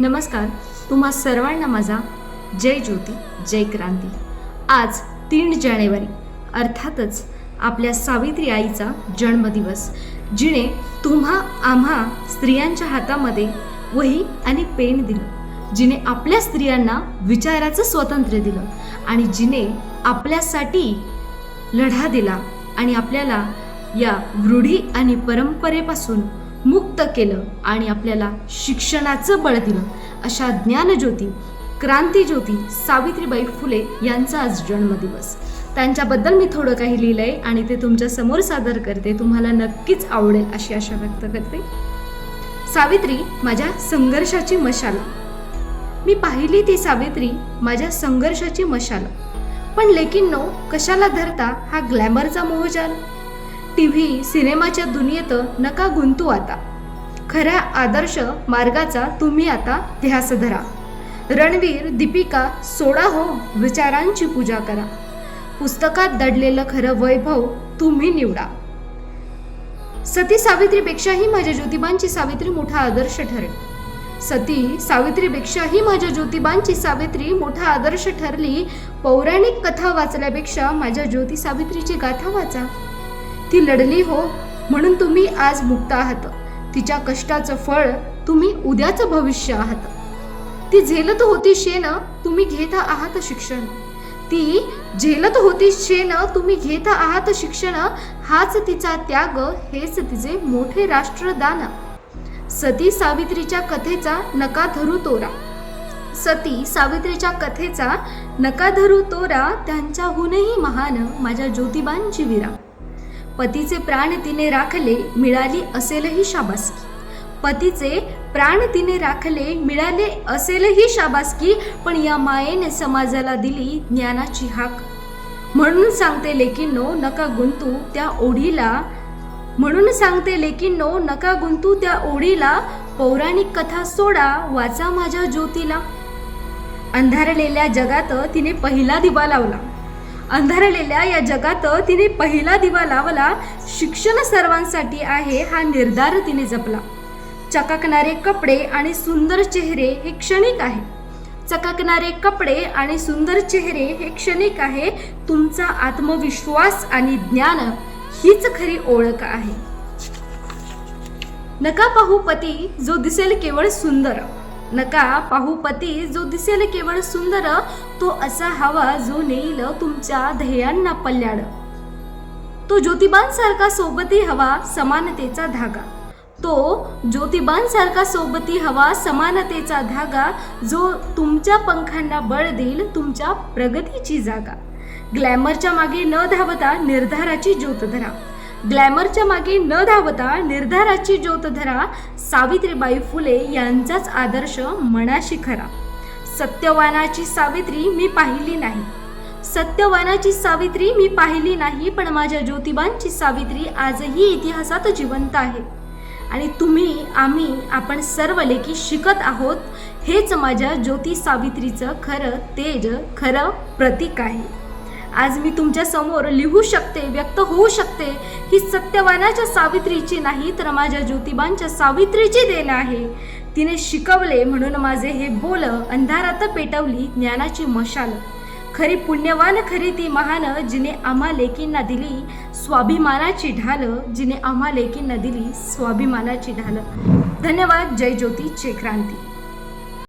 नमस्कार तुम्हा सर्वांना माझा जय ज्योती जय क्रांती. आज तीन जानेवारी अर्थातच आपल्या सावित्री आईचा जन्मदिवस जिने तुम्हा आम्हा स्त्रियांच्या हातामध्ये वही आणि पेन दिलं जिने आपल्या स्त्रियांना विचाराचं स्वातंत्र्य दिलं आणि जिने आपल्यासाठी लढा दिला आणि आपल्याला या रूढी आणि परंपरेपासून मुक्त केलं आणि आपल्याला शिक्षणाचं बळ दिलं. अशा ज्ञानज्योती क्रांतीज्योती सावित्रीबाई फुले यांचा आज जन्मदिवस. त्यांच्याबद्दल मी थोडं काही लिहिलं आहे आणि ते तुमच्यासमोर सादर करते. तुम्हाला नक्कीच आवडेल अशी आशा व्यक्त करते. सावित्री माझ्या संघर्षाची मशाल. मी पाहिली ती सावित्री माझ्या संघर्षाची मशाल. पण लेकिन नो कशाला धरता हा ग्लॅमरचा मोहजाल टी व्ही सिनेमाच्या दुनियेत नका गुंतू आता. खऱ्या आदर्श मार्गाचा तुम्ही आता ध्यास धरा. रणवीर दीपिका सोडा हो विचारांची पूजा करा. पुस्तकात दडलेलं खरं वैभव तुम्ही निवडा. सती सावित्रीपेक्षाही माझ्या ज्योतिबांची सावित्री मोठा आदर्श ठरेल. सती सावित्रीपेक्षाही माझ्या ज्योतिबांची सावित्री मोठा आदर्श ठरली. पौराणिक कथा वाचल्यापेक्षा माझ्या ज्योती सावित्रीची गाथा वाचा. ती लढली हो म्हणून तुम्ही आज मुक्त आहात. तिच्या कष्टाचं फळ तुम्ही उद्याचं भविष्य आहात. ती झेलत होती शेण तुम्ही घेत आहात शिक्षण. ती झेलत होती शेण तुम्ही घेत आहात शिक्षण हाच तिचा त्याग हेच तिचे मोठे राष्ट्रदान. सती सावित्रीच्या कथेचा नका धरू तोरा. सती सावित्रीच्या कथेचा नका धरू तोरा त्यांच्याहूनही महान माझ्या ज्योतिबांची विरा. पतीचे प्राण तिने राखले मिळाली असेलही शाबासकी. पतीचे प्राण तिने राखले मिळाले असेलही शाबासकी पण या मायेने समाजाला दिली ज्ञानाची हाक. म्हणून सांगते लेकींनो नका गुंतू त्या ओढीला. म्हणून सांगते लेकींनो नका गुंतू त्या ओढीला. पौराणिक कथा सोडा वाचा माझ्या ज्योतीला. अंधारलेल्या जगात तिने पहिला दिवा लावला. अंधारलेल्या या जगात तिने पहिला दिवा लावला शिक्षण सर्वांसाठी आहे हा निर्धार तिने जपला. चकाकणारे कपडे आणि सुंदर चेहरे हे क्षणिक आहे. चकाकणारे कपडे आणि सुंदर चेहरे हे क्षणिक आहे. तुमचा आत्मविश्वास आणि ज्ञान हीच खरी ओळख आहे. नका पाहू पती जो दिसेल केवळ सुंदर. नका पाहू पती जो दिसेल केवळ सुंदर तो असा हवा जो नेईल तुमच्या ध्येयांना पल्ल्याड तो ज्योतिबांसारखा सोबती हवा समानतेचा धागा. तो ज्योतिबांसारखा सोबती हवा समानतेचा धागा जो तुमच्या पंखांना बळ देईल तुमच्या प्रगतीची जागा. ग्लॅमरच्या मागे न धावता निर्धाराची ज्योत धरा ग्लॅमरच्या मागे न धावता निर्धाराची ज्योत धरा सावित्रीबाई फुले यांचाच आदर्श मनाशी खरा. सत्यवानाची सावित्री मी पाहिली नाही. सत्यवानाची सावित्री मी पाहिली नाही पण माझ्या ज्योतिबांची सावित्री आजही इतिहासात जिवंत आहे. आणि तुम्ही आम्ही आपण सर्व लेखी शिकत आहोत हेच माझ्या ज्योती सावित्रीचं खरं तेज खरं प्रतीक आहे. आज मी तुमच्यासमोर लिहू शकते व्यक्त होऊ शकते ही सत्यवानाच्या सावित्रीची नाही तर माझ्या ज्योतिबांच्या सावित्रीची देण आहे. तिने शिकवले म्हणून माझे हे बोल अंधारात पेटवली ज्ञानाची मशाल. खरी पुण्यवान खरी ती महान जिने आम्हा लेकींना दिली स्वाभिमानाची ढाल जिने आम्हा लेकींना दिली स्वाभिमानाची ढाल. धन्यवाद जय ज्योती जय क्रांती.